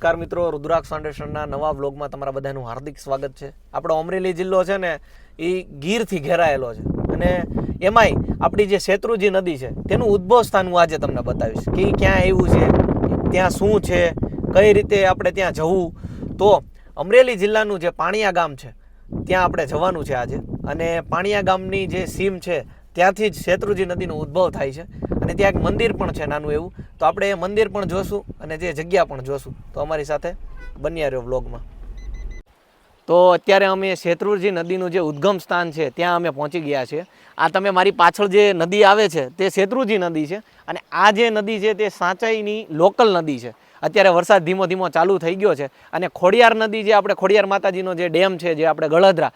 નમસ્કાર મિત્રો, રુદ્રાક્ષ ફાઉન્ડેશનના નવા વ્લોગમાં તમારા બધાનું હાર્દિક સ્વાગત છે. આપણો અમરેલી જિલ્લો છે ને, એ ગીરથી ઘેરાયેલો છે. અને એમાંય આપણી જે શેત્રુજી નદી છે, તેનું ઉદ્ભવ સ્થાન હું આજે તમને બતાવીશ. કે ક્યાં આવ્યું છે, ત્યાં શું છે, કઈ રીતે આપણે ત્યાં જવું. તો અમરેલી જિલ્લાનું જે પાણિયા ગામ છે, ત્યાં આપણે જવાનું છે આજે. અને પાણિયા ગામની જે સીમ છે, ત્યાંથી જ શેત્રુજી નદીનો ઉદ્ભવ થાય છે. અને ત્યાં એક મંદિર પણ છે નાનું એવું. તો આપણે એ મંદિર પણ જોશું અને જે જગ્યા પણ જોશું. તો અમારી સાથે બન્યા રહ્યો વ્લોગમાં. તો અત્યારે અમે શેત્રુજી નદીનું જે ઉદ્ગમ સ્થાન છે, ત્યાં અમે પહોંચી ગયા છીએ. આ તમે મારી પાછળ જે નદી આવે છે, તે શેત્રુજી નદી છે. અને આ જે નદી છે, તે સાંચાઈની લોકલ નદી છે. અત્યારે વરસાદ ધીમો ધીમો ચાલુ થઈ ગયો છે. અને ખોડિયાર નદી જે આપણે, ખોડિયાર માતાજીનો જે ડેમ છે, જે આપણે ગળધરા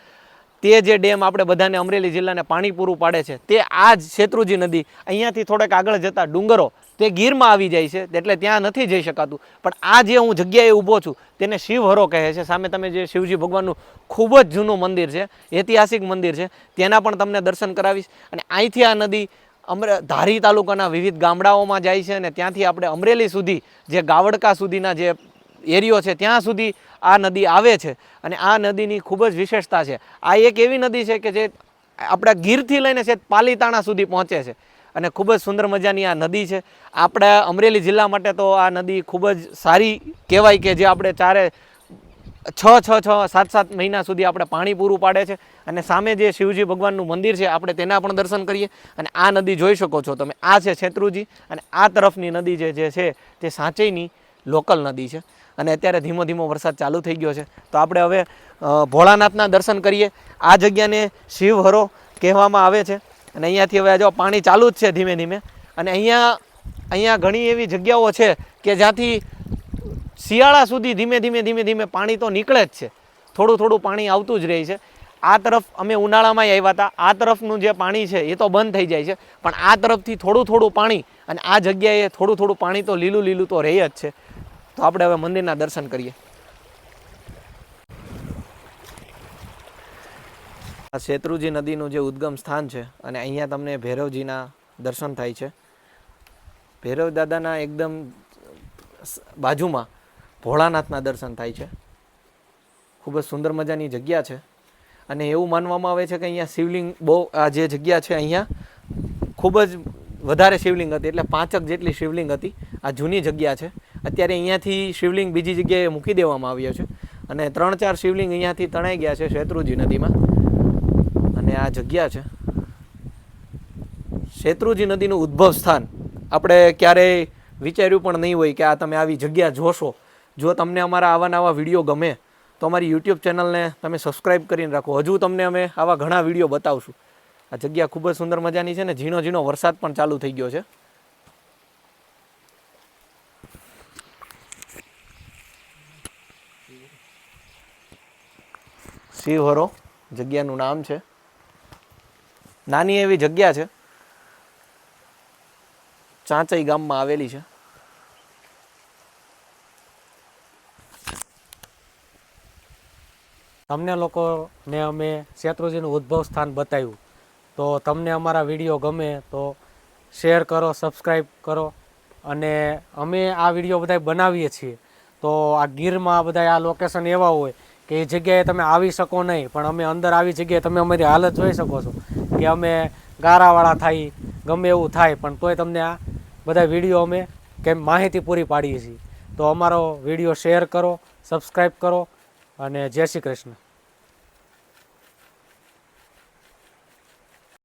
તે જે ડેમ આપણે બધાને અમરેલી જિલ્લાને પાણી પૂરું પાડે છે, તે આ જ શેત્રુજી નદી અહીંયાથી થોડેક આગળ જતા ડુંગરો, તે ગીરમાં આવી જાય છે, એટલે ત્યાં નથી જઈ શકાતું. પણ આ જે હું જગ્યાએ ઊભો છું, તેને શિવહરો કહે છે. સામે તમે જે શિવજી ભગવાનનું ખૂબ જ જૂનું મંદિર છે, ઐતિહાસિક મંદિર છે, તેના પણ તમને દર્શન કરાવીશ. અને અહીંથી આ નદી અમરે, ધારી તાલુકાના વિવિધ ગામડાઓમાં જાય છે અને ત્યાંથી આપણે અમરેલી સુધી, જે ગાવડકા સુધીના જે એરિયો છે, ત્યાં સુધી આ નદી આવે છે અને આ નદીની ખૂબ જ વિશેષતા છે. આ એક એવી નદી છે કે જે આપણા ગીરથી લઈને છે, પાલીતાણા સુધી પહોંચે છે અને ખૂબ જ સુંદર મજાની આ નદી છે. આપણા અમરેલી જિલ્લા માટે તો આ નદી ખૂબ જ સારી કહેવાય કે જે આપણે ચારે છ છ છ, સાત સાત મહિના સુધી આપણે પાણી પૂરું પાડે છે અને સામે જે શિવજી ભગવાનનું મંદિર છે, આપણે તેના પણ દર્શન કરીએ અને આ નદી જોઈ શકો છો તમે. આ છે શેત્રુજી અને આ તરફની નદી જે છે, તે સાંચઈની લોકલ નદી છે. અને અત્યારે ધીમો ધીમો વરસાદ ચાલુ થઈ ગયો છે. તો આપણે હવે ભોળાનાથના દર્શન કરીએ. આ જગ્યાને શિવહરો કહેવામાં આવે છે. અને અહીંયાથી હવે જો પાણી ચાલુ જ છે ધીમે ધીમે. અને અહીંયા અહીંયા ઘણી એવી જગ્યાઓ છે કે જ્યાંથી શિયાળા સુધી ધીમે ધીમે ધીમે ધીમે પાણી તો નીકળે જ છે. થોડું થોડું પાણી આવતું જ રહે છે. આ તરફ અમે ઉનાળામાં આવ્યા હતા. આ તરફનું જે પાણી છે એ તો બંધ થઈ જાય છે. પણ આ તરફથી થોડું થોડું પાણી અને આ જગ્યાએ થોડું થોડું પાણી તો લીલું લીલું તો રહે જ છે. તો આપણે હવે મંદિરના દર્શન કરીએ. આ શેત્રુજી નદીનું જે ઉદ્ગમ સ્થાન છે અને અહીંયા તમને ભૈરવજીના દર્શન થાય છે. ભૈરવ દાદાના એકદમ બાજુમાં ભોળાનાથના દર્શન થાય છે. ખૂબ જ સુંદર મજાની જગ્યા છે. અને એવું માનવામાં આવે છે કે અહીંયા શિવલિંગ બહુ, આ જે જગ્યા છે અહીંયા, ખૂબ જ વધારે શિવલિંગ હતી, એટલે પાંચક જેટલી શિવલિંગ હતી. આ જૂની જગ્યા છે. અત્યારે અહીંયાથી શિવલિંગ બીજી જગ્યાએ મૂકી દેવામાં આવ્યો છે. અને ત્રણ ચાર શિવલિંગ અહીંયાથી તણાઈ ગયા છે શેત્રુજી નદીમાં. અને આ જગ્યા છે. શેત્રુજી નદીનું ઉદ્ભવ સ્થાન. આપણે ક્યારેય વિચાર્યું પણ નહીં હોય કે આ તમે આવી જગ્યા જોશો. જો તમને અમારા આવા નવા વીડિયો ગમે, તો અમારી યુટ્યુબ ચેનલને તમે સબસ્ક્રાઈબ કરીને રાખો. હજુ તમને અમે આવા ઘણા વીડિયો બતાવશું. આ જગ્યા ખૂબ જ સુંદર મજાની છે ને ઝીણો ઝીણો વરસાદ પણ ચાલુ થઈ ગયો છે. શિવહરો જગ્યાનું નામ છે. નાની એવી જગ્યા છે. ચાંચઈ ગામમાં આવેલી છે. તમને લોકોને અમે શેત્રુજીનું ઉદ્ભવ સ્થાન બતાવ્યું. તો તમને અમારા વીડિયો ગમે તો શેર કરો સબસ્ક્રાઈબ કરો. અને અમે આ વીડિયો બધા બનાવીએ છીએ. તો આ ગીરમાં બધા આ લોકેશન એવા હોય કે એ જગ્યાએ તમે આવી શકો નહીં. પણ અમે અંદર આવી જગ્યાએ તમે અમારી હાલત જોઈ શકો છો કે અમે ગારાવાળા થાય, ગમે એવું થાય, પણ તોય તમને આ બધા વીડિયો અમે કેમ માહિતી પૂરી પાડીએ છીએ. તો અમારો વીડિયો શેર કરો સબસ્ક્રાઈબ કરો અને જય શ્રી કૃષ્ણ.